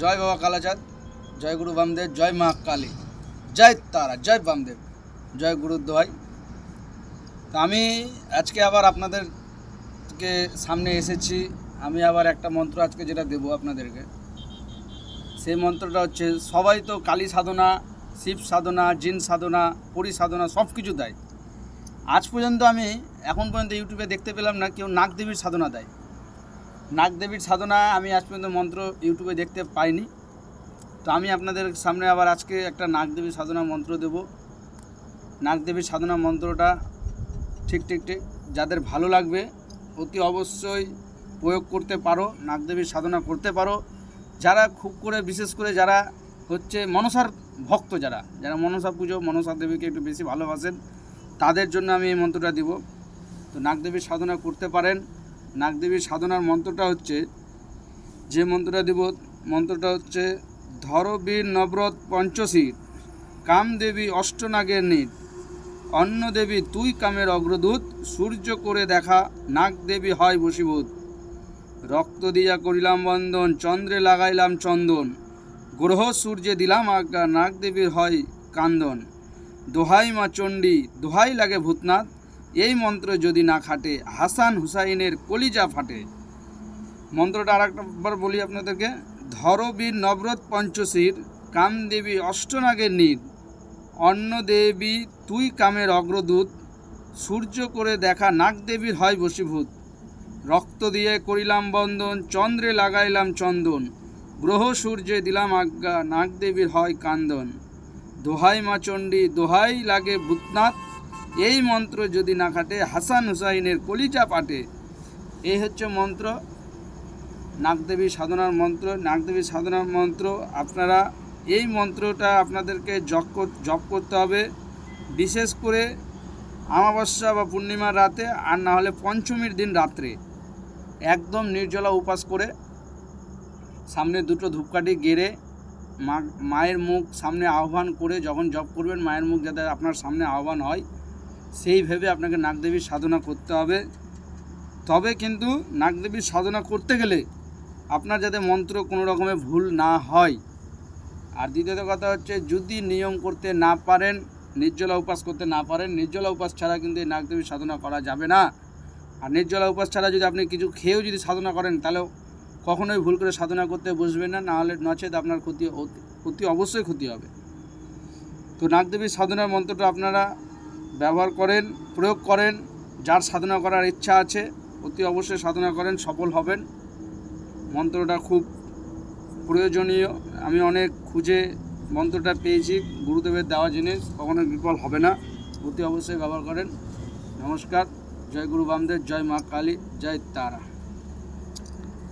জয় বাবা কালাচাঁদ, জয় গুরু বামদেব, জয় মা কালী। জয় তারা, জয় বামদেব, জয় গুরু দোয়াই তো আমি আজকে আবার আপনাদেরকে সামনে এসেছি। আমি আবার একটা মন্ত্র আজকে যেটা দেবো আপনাদেরকে। সেই মন্ত্রটা হচ্ছে, সবাই তো কালী সাধনা, শিব সাধনা, জিন সাধনা, পরি সাধনা সব কিছু দেয়। আজ পর্যন্ত আমি, এখন পর্যন্ত ইউটিউবে দেখতে পেলাম না, কেউ নাগদেবীর সাধনা দেয়। নাগদেবীর সাধনা আমি আজ পর্যন্ত মন্ত্র ইউটিউবে দেখতে পাইনি। তো আমি আপনাদের সামনে আবার আজকে একটা নাগদেবীর সাধনা মন্ত্র দেব। নাগদেবীর সাধনা মন্ত্রটা ঠিক ঠিক ঠিক যাদের ভালো লাগবে অতি অবশ্যই প্রয়োগ করতে পারো নাগদেবীর সাধনা করতে পারো। যারা খুব করে, বিশেষ করে যারা হচ্ছে মনসার ভক্ত যারা যারা মনসা পুজো, মনসা দেবীকে একটু বেশি ভালোবাসেন, তাদের জন্য আমি এই মন্ত্রটা দিব। তো নাগদেবীর সাধনা করতে পারেন। নাগদেবীর সাধনার মন্ত্রটা হচ্ছে, যে মন্ত্রটা দিব, মন্ত্রটা হচ্ছে ধরবীর নবরত পঞ্চশীর কামদেবী অষ্টনাগের নীত অন্ন দেবী তুই কামের অগ্রদূত, সূর্য করে দেখা নাগদেবী হয় বশীভূত। রক্ত দিয়া করিলাম বন্দন, চন্দ্রে লাগাইলাম চন্দন, গ্রহ সূর্যে দিলাম আজ্ঞা নাগদেবীর হয় কান্দন। দোহাই মা চণ্ডী, দোহাই লাগে ভূতনাথ এই মন্ত্র যদি না খাটে, হাসান হুসাইনের কলিজা ফাটে। মন্ত্রটা আর একবার বলি আপনাদেরকে ধরবীর নবরত পঞ্চশীর কামদেবী অষ্টনাগের নীর। অন্ন দেবী তুই কামের অগ্রদূত, সূর্য করে দেখা নাগদেবীর হয় বশীভূত। রক্ত দিয়ে করিলাম বন্দন, চন্দ্রে লাগাইলাম চন্দন। গ্রহ সূর্যে দিলাম আজ্ঞা নাগদেবীর হয় কান্দন। দোহাই মা চণ্ডী, দোহাই লাগে ভূতনাথ এই মন্ত্র যদি না খাটে, হাসান হুসাইনের কলিজা পাটে। এই হচ্ছে মন্ত্র। নাগদেবী সাধনার মন্ত্র। নাগদেবী সাধনার মন্ত্র, আপনারা এই মন্ত্রটা আপনাদেরকে জপ জপ করতে হবে। বিশেষ করে অমাবস্যা বা পূর্ণিমার রাতে, আর না হলে পঞ্চমীর দিন রাত্রে। একদম নির্জলা উপাস করে সামনে দুটো ধূপকাঠি গেড়ে মা, মায়ের মুখ সামনে আহ্বান করে যখন জপ করবেন, মায়ের মুখ যাতে আপনার সামনে আহ্বান হয় সেই ভেবে আপনাকে নাগদেবীর সাধনা করতে হবে। তবে কিন্তু নাগদেবীর সাধনা করতে গেলে আপনার যাতে মন্ত্র কোনো রকমের ভুল না হয়। আর দ্বিতীয়ত কথা হচ্ছে, যদি নিয়ম করতে না পারেন, নির্জলা উপাস করতে না পারেন, নির্জলা উপাস ছাড়া কিন্তু এই নাগদেবীর সাধনা করা যাবে না। আর নির্জলা উপাস ছাড়া যদি আপনি কিছু খেয়েও যদি সাধনা করেন, তাহলে কখনোই ভুল করে সাধনা করতে বসবেন না, নাহলে নচেত আপনার ক্ষতি অতি অবশ্যই ক্ষতি হবে। তো নাগদেবীর সাধনার মন্ত্রটা আপনারা ব্যবহার করেন, প্রয়োগ করেন, যার সাধনা করার ইচ্ছা আছে, অতি অবশ্যই সাধনা করেন, সফল হবেন। মন্ত্রটা খুব প্রয়োজনীয়। আমি অনেক খুঁজে মন্ত্রটা পেয়েছি, গুরুদেবের দেওয়া জিনিস, কখনো বিফল হবে না। অতি অবশ্যই ব্যবহার করেন। নমস্কার, জয় গুরু বামদেব, জয় মা কালী, জয় তারা।